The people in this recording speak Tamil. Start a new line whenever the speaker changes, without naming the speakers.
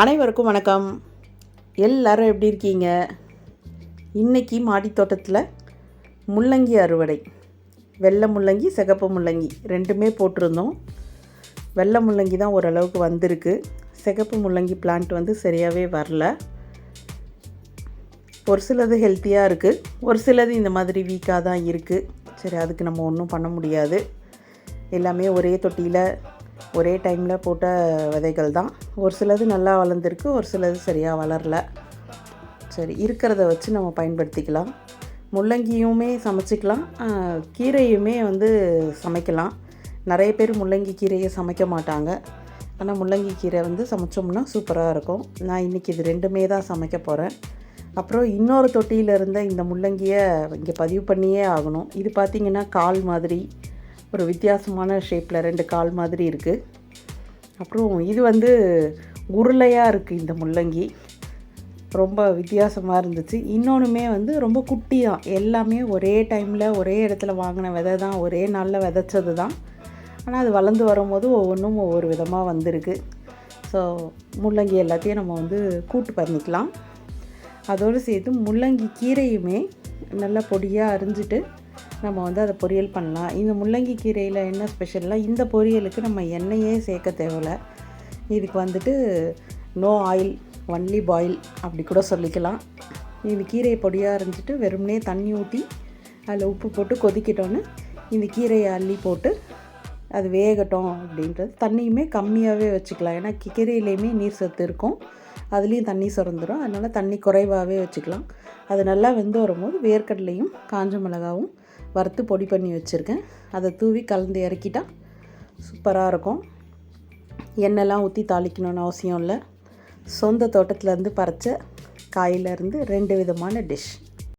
அனைவருக்கும் வணக்கம். எல்லாரும் எப்படி இருக்கீங்க? இன்னைக்கு மாடித் தோட்டத்தில் முள்ளங்கி அறுவடை. வெள்ளை முள்ளங்கி சிகப்பு முள்ளங்கி ரெண்டுமே போட்டிருந்தோம். வெள்ளை முள்ளங்கி தான் ஓரளவுக்கு வந்திருக்கு. சிகப்பு முள்ளங்கி பிளான்ட் வந்து சரியாகவே வரல. ஒரு சிலது ஹெல்த்தியாக இருக்குது ஒரு சிலது இந்த மாதிரி வீக்காக தான் இருக்குது சரி அதுக்கு நம்ம ஒன்றும் பண்ண முடியாது. எல்லாமே ஒரே தொட்டியில் ஒரே டைமில் போட்ட விதைகள் தான். ஒரு சிலது நல்லா வளர்ந்துருக்கு ஒரு சிலது சரியாக வளரல. சரி இருக்கிறத வச்சு நம்ம பயன்படுத்திக்கலாம். முள்ளங்கியுமே சமைச்சிக்கலாம். கீரையுமே வந்து சமைக்கலாம். நிறைய பேர் முள்ளங்கி கீரையை சமைக்க மாட்டாங்க. ஆனால் முள்ளங்கி கீரை வந்து சமைச்சோம்னா சூப்பராக இருக்கும். நான் இன்றைக்கி இது ரெண்டுமே தான் சமைக்க போகிறேன் அப்புறம் இன்னொரு தொட்டியில் இருந்த இந்த முள்ளங்கியை இங்கே பதிவு பண்ணியே ஆகணும். இது பார்த்திங்கன்னா கால் மாதிரி. ஒரு வித்தியாசமான ஷேப்பில் ரெண்டு கால் மாதிரி இருக்குது அப்புறம் இது வந்து உருளையாக இருக்குது இந்த முள்ளங்கி. ரொம்ப வித்தியாசமாக இருந்துச்சு. இன்னொன்றுமே வந்து ரொம்ப குட்டியாக எல்லாமே ஒரே டைமில் ஒரே இடத்துல வாங்கின விதை தான். ஒரே நாளில் விதைச்சது தான். ஆனால் அது வளர்ந்து வரும்போது ஒவ்வொன்றும் ஒவ்வொரு விதமாக வந்திருக்கு. ஸோ முள்ளங்கி எல்லாத்தையும் நம்ம வந்து கூட்டு பண்ணிக்கலாம். அதோடு சேர்த்து முள்ளங்கி கீரையுமே நல்லா பொடியாக அரிஞ்சிட்டு நம்ம வந்து அதை பொரியல் பண்ணலாம். இந்த முள்ளங்கி கீரையில் என்ன ஸ்பெஷல்னால் இந்த பொரியலுக்கு நம்ம எண்ணெயே சேர்க்க தேவையில்ல. இதுக்கு வந்துட்டு நோ ஆயில் ஒன்லி பாயில் அப்படி கூட சொல்லிக்கலாம். இந்த கீரையை பொடியாக இருந்துட்டு வெறுமனே தண்ணி ஊற்றி அதில் உப்பு போட்டு கொதிக்கிட்டோன்னு இந்த கீரையை அள்ளி போட்டு அது வேகட்டும் அப்படின்றது. தண்ணியுமே கம்மியாகவே வச்சுக்கலாம். ஏன்னா கீரையிலையுமே நீர் சத்து இருக்கும். அதுலேயும் தண்ணி சுரந்துடும் அதனால் தண்ணி குறைவாகவே வச்சுக்கலாம். அது நல்லா வெந்து வரும்போது வேர்க்கடலையும் காஞ்ச மிளகாவும் வறுத்து பொடி பண்ணி வச்சுருக்கேன். அதை தூவி கலந்து இறக்கிட்டால் சூப்பராக இருக்கும். எண்ணெய்லாம் ஊற்றி தாளிக்கணும்னு அவசியம் இல்லை. சொந்த தோட்டத்துலேருந்து பறித்த காயிலேருந்து ரெண்டு விதமான டிஷ்